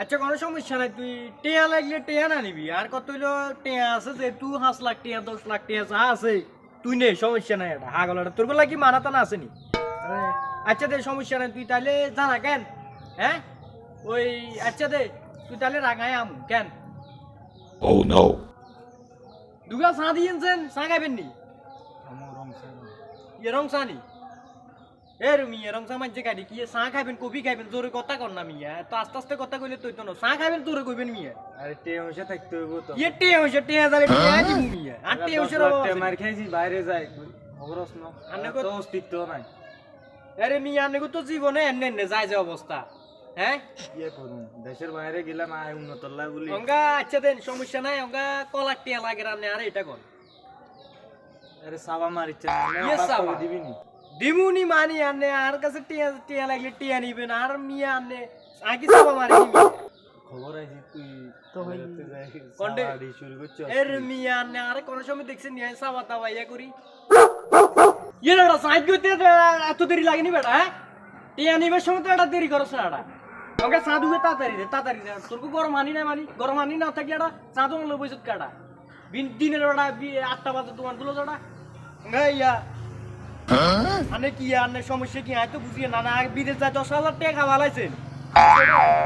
আচ্ছা কোনো সমস্যা নাই তুই টেয়া লাগলে টেয়া না নিবি। আর কত হইল টেয়া আছে যে তুই পাঁচ লাখ টেয়া দশ লাখ টেয়া যা আছে তুই নে সমস্যা নাই এটা হাগলাটা তোর বেলা কি মানা টানা আসেনি আচ্ছা দে সমস্যা নাই তুই তাহলে জানা কেন? হ্যাঁ? ওই আচ্ছা দে তুই তাহলে রাঙায় আম কেন? Oh no. দুগা চা দিয়েছেন চা খাইবেন নি? এরং চা নি? এ এরং চা মাঝে কাটি কি চা খাইবেন কফি খাইবেন জোরে কথা কর না মিয়া। তো আস্তে আস্তে কথা কইলে তুই তো না। চা খাইবেন জোরে কইবেন মিয়া। আরে টে হইছে থাকতে হইব তো। ইয়ে টে হইছে টে হাজারে টিয়া দিমু মিয়া। আর টে হইছে রে বাবা। মার খাইছি বাইরে যাই। খবরস না। আন্নে কত- অস্তিত্ব নাই। আরে মিয়া আনে তো জীবনে এনে এনে যায় যে অবস্থা। হ্যাঁ? দেশের বাইরে গেলাম আয় উন্নত লাই বলি অঙ্গা আচ্ছা দেন সমস্যা নাই অঙ্গা কলার টিয়া লাগে রান্নে আর এটা কর আরে সাবা মারিচ্ছে ইয়ে সাবা। দিবি নি দিমুনি মানি আনে আর কাছে টিয়া টিয়া লাগলে টিয়া নিবেন আর মিয়া আনে আগে সব মারি খবর আইছি তুই কন্ডে- শুরু করছিস এর মিয়া আনে আর কোন সময় দেখছেন নিয়ে সাবা তাবা ইয়া করি। ইয়ে না সাইড করতে এত দেরি লাগেনি বেটা হ্যাঁ? টিয়া নিবার সময় তো এটা দেরি করছ না এটা ওকে সাধু তাড়াতাড়ি দে তাড়াতাড়ি দে তোর গরম আনি না মানি গরম আনি না থাকলে এটা সাধু বসে কাটা। বিন দিনের বেড়া বি- আটটা বাজে তোমারগুলো যাটা ইয়া আনে কি আনে সমস্যা কি? হয়তো বুঝিয়ে না না বিদেশ যায় দশ হাজার টাকা খাওয়া লাইছেন।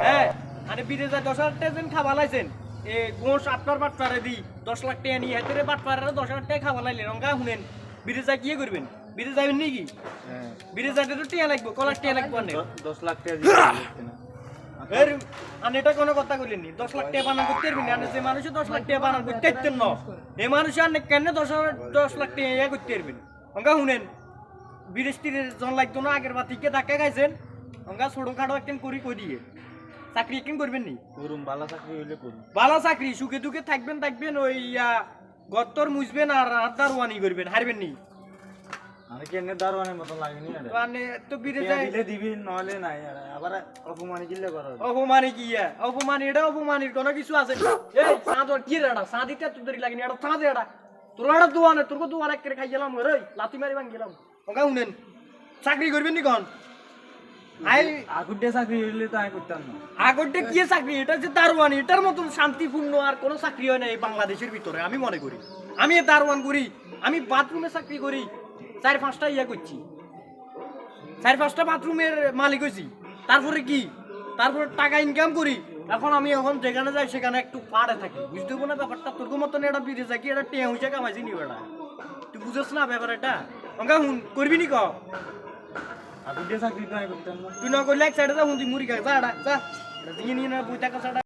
হ্যাঁ আরে বিদেশ যায় দশ হাজার টাকা যেন খাওয়া লাইছেন। এ গোস আপনার বাট পারে দি দশ লাখ টাকা নিয়ে হাতে বাট পারে দশ হাজার টাকা খাওয়া লাইলেন। অঙ্কা শুনেন বিদেশ যায় কি করবেন? বিদেশ যাবেন নাকি? হ্যাঁ। বিদেশ যাইতে তো টিয়া লাগবে কলার টিয়া লাগবে অনেক দশ লাখ টাকা এর আমি এটা কোনো কথা কইলেনি দশ লাখ টাকা বানান করতে পারবেন না? যে মানুষ দশ লাখ টাকা বানান করতে পারতেন না। এই মানুষ আর কেন দশ দশ লাখ টাকা ইয়া করতে পারবেন? অঙ্কা শুনেন। তীরে জন লাগতো না আগের বার থেকে ধাক্কা খাইছেন? অঙ্কা ছোট খাটো একদিন করি কই দিয়ে। চাকরি একদিন করবেন নি? করুম বালা চাকরি হইলে করুম। ভালো চাকরি সুখে দুঃখে থাকবেন থাকবেন ওই গত্তর মুছবেন আর দারওয়ানি করবেন হারবেন নি। আমি মতো লাগেনি মানে তো বিদেশ দিলে দিবি নইলে নাই আবার অপমানি করো অপমানে কি অপমানি এটা অপমানির কোনো কিছু আছে। এই সাঁত কি রে এটা? ইটা তুই এটা এটা। তোর এটা দোয়ানে তোর করে খাই গেলাম রে লাতি মারি ভাঙ গেলাম ওকা শুনেন চাকরি করবেন নি কোন? আই আগুডে চাকরি হইলে তো আমি করতাম না। আগরটা কি চাকরি? এটা যে দারোয়ানি এটার মতন শান্তিপূর্ণ আর কোনো চাকরি হয় না এই বাংলাদেশের ভিতরে আমি মনে করি। আমি দারোয়ান করি আমি বাথরুমে চাকরি করি চার পাঁচটা ইয়া করছি। চার পাঁচটা বাথরুমের মালিক হয়েছি। তারপরে কি? তারপরে টাকা ইনকাম করি। এখন আমি এখন যেখানে যাই সেখানে একটু পাড়ে থাকি। বুঝতে পারব না ব্যাপারটা? তোর মতন এটা বিদেশ থাকি এটা টেঁ হয়েছে কামাইছি নি বেটা। তুই বুঝছ না ব্যাপার এটা অঙ্কা হুন করবি নি ক? তুই না করলে এক সাইডে যা হুন তুই মুড়ি খা যা যা। এটা নিয়ে না ছাড়া